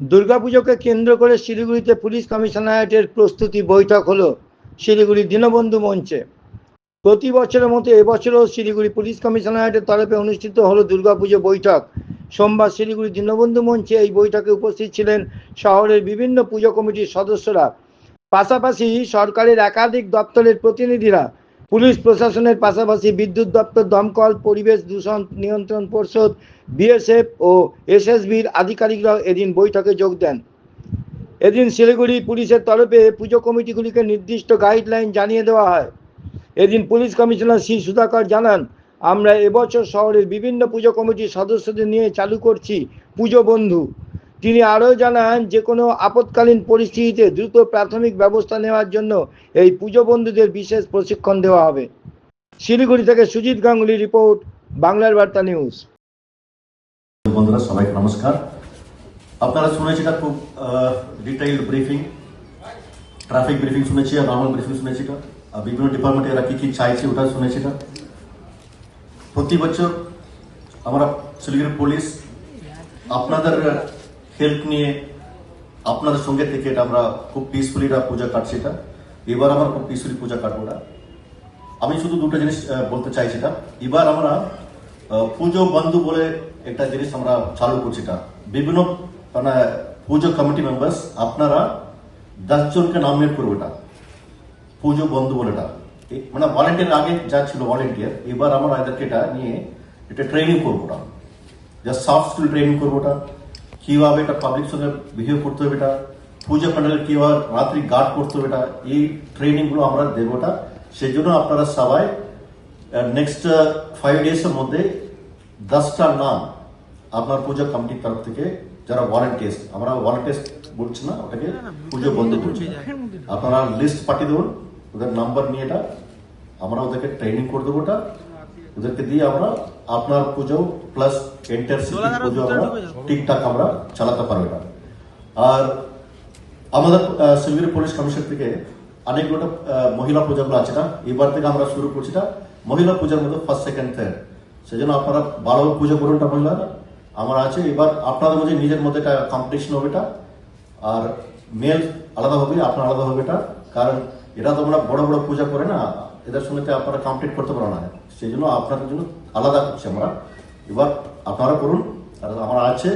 দুর্গাপুজোকে কেন্দ্র করে শিলিগুড়িতে পুলিশ কমিশনারেটের প্রস্তুতি বৈঠক হলো। শিলিগুড়ি দীনবন্ধু মঞ্চে। প্রতি বছরের মতো এবছরও শিলিগুড়ি পুলিশ কমিশনারেটের তরফে অনুষ্ঠিত হলো দুর্গাপুজো বৈঠক। সোমবার শিলিগুড়ি দীনবন্ধু মঞ্চে এই বৈঠকে উপস্থিত ছিলেন শহরের বিভিন্ন পুজো কমিটির সদস্যরা। পাশাপাশি সরকারের একাধিক দপ্তরের প্রতিনিধিরা পুলিশ প্রশাসনের পাশাপাশি বিদ্যুৎ দপ্তর, দমকল, পরিবেশ দূষণ নিয়ন্ত্রণ পর্ষদ, বিএসএফ ও এসএসবির আধিকারিকরাও এদিন বৈঠকে যোগ দেন। এদিন শিলিগুড়ি পুলিশের তরফে পুজো কমিটিগুলিকে নির্দিষ্ট গাইডলাইন জানিয়ে দেওয়া হয়। এদিন পুলিশ কমিশনার শ্রী সুধাকর জানান, আমরা এবছর শহরের বিভিন্ন পুজো কমিটির সদস্যদের নিয়ে চালু করছি পুজো বন্ধু। তিনি আরও জানান যে কোনো আপৎকালীন পরিস্থিতিতে দ্রুত প্রাথমিক ব্যবস্থা নেওয়ার জন্য এই পুজো বন্ধুদের বিশেষ প্রশিক্ষণ দেওয়া হবে। শিলিগুড়ি থেকে সুজিত গাঙ্গুলি রিপোর্ট, বাংলার বার্তা নিউজ। বন্ধুরা, সবাইকে নমস্কার। আপনারা শুনেছি এটা খুব ডিটেইলড ব্রিফিং ট্রাফিক ব্রিফিং শুনেছি আর নর্মাল ব্রিফিং শুনেছি আর বিভিন্ন ডিপার্টমেন্টে এরা কি কি চাইছে ওটা শুনেছি প্রতি বছর আমরা শিলিগুড়ি পুলিশ আপনাদের হেল্প নিয়ে আপনাদের সঙ্গে থেকে এটা আমরা খুব পিসফুলি পূজা কাটছি এটা। এবার আমরা খুব পিসফুলি পূজা কাটবো এটা। আমি শুধু দুটো জিনিস বলতে চাইছি এটা এবার আমরা পুজো বন্ধু বলে একটা জিনিস আমরা চালু করছি এটা। বিভিন্ন মানে পুজো কমিটি মেম্বার্স আপনারা দশজনকে নমিনেট করব এটা। পুজো বন্ধু বলে এটা। মানে ভলেন্টিয়ার আগে যা ছিল ভলেন্টিয়ার এবার আমরা এদেরকে এটা নিয়ে এটা ট্রেনিং করব এটা জাস্ট সফট স্কিল ট্রেনিং করব এটা কীভাবে এটা পাবলিক সঙ্গে বিহেভ করতে হবে এটা পুজো প্যান্ডেল কীভাবে রাত্রি গার্ড করতে হবে এটা এই ট্রেনিংগুলো আমরা দেবো এটা। সেই জন্য আপনারা সবাই নেক্সট ফাইভ ডেজ এর মধ্যে দশটা নাম আপনার পুজো কমিটির তরফ থেকে যারা ভলেন্টিয়ার্স আমরা ভলেন্টিয়ার্স বলছি না ওটাকে পুজো বন্ধ করছি আপনারা লিস্ট পাঠিয়ে দেবেন ওদের নাম্বার নিয়ে এটা আমরা ওদেরকে ট্রেনিং করে দেবো ওটা ওদেরকে দিয়ে আমরা আপনার পুজো প্লাস এন্টার সিটি পুজো আমরা ঠিকঠাক আমরা চালাতে পারব না। আর আমাদের শিলিগুড়ি পুলিশ কমিশন থেকে অনেকগুলো মহিলা পূজাগুলো আছে না? এবার থেকে আমরা শুরু করছি না। মহিলা পূজার মধ্যে ফার্স্ট সেকেন্ড থার্ড সেই জন্য আপনারা ভালোভাবে পুজো করুন এটা মহিলারা। আমার আছে এবার আপনাদের মধ্যে নিজের মধ্যে একটা কম্পিটিশন হবে এটা। আর মেল আলাদা হবে আপনার আলাদা হবে এটা। কারণ এটা তো আমরা বড় বড় পূজা করে না। এদের সঙ্গে আপনারা কমপ্লিট করতে পারো না। সেই জন্য আপনাদের জন্য আলাদা করছি আমরা। এবার আপনারা করুন, আর আমার আছে,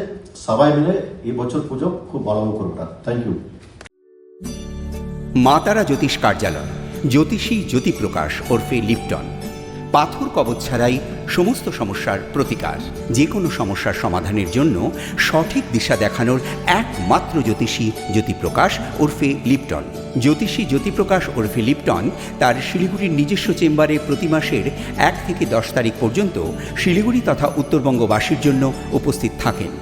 সবাই মিলে এই বছর পুজো খুব ভালোভাবে করুন থ্যাংক ইউ মা তারা জ্যোতিষ কার্যালয়, জ্যোতিষী জ্যোতিপ্রকাশ ওরফে লিপটন। পাথর কবচ ছাড়াই সমস্ত সমস্যার প্রতিকার। যে কোনো সমস্যার সমাধানের জন্য সঠিক দিশা দেখানোর একমাত্র জ্যোতিষী জ্যোতিপ্রকাশ ওরফে লিপটন। জ্যোতিষী জ্যোতিপ্রকাশ ওরফে লিপটন তার শিলিগুড়ির নিজস্ব চেম্বারে প্রতি মাসের এক থেকে দশ তারিখ পর্যন্ত শিলিগুড়ি তথা উত্তরবঙ্গবাসীর জন্য উপস্থিত থাকেন।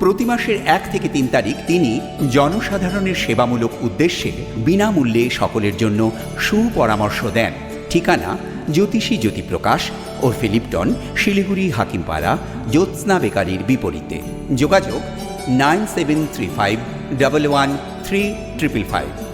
প্রতি মাসের এক থেকে তিন তারিখ তিনি জনসাধারণের সেবামূলক উদ্দেশ্যে বিনামূল্যে সকলের জন্য সুপরামর্শ দেন। ঠিকানা জ্যোতিষী জ্যোতিপ্রকাশ ওরফে ফিলিপটন শিলিগুড়ি হাকিমপাড়া জ্যোৎস্না বেকারির বিপরীতে। যোগাযোগ nine seven three five double one three triple five.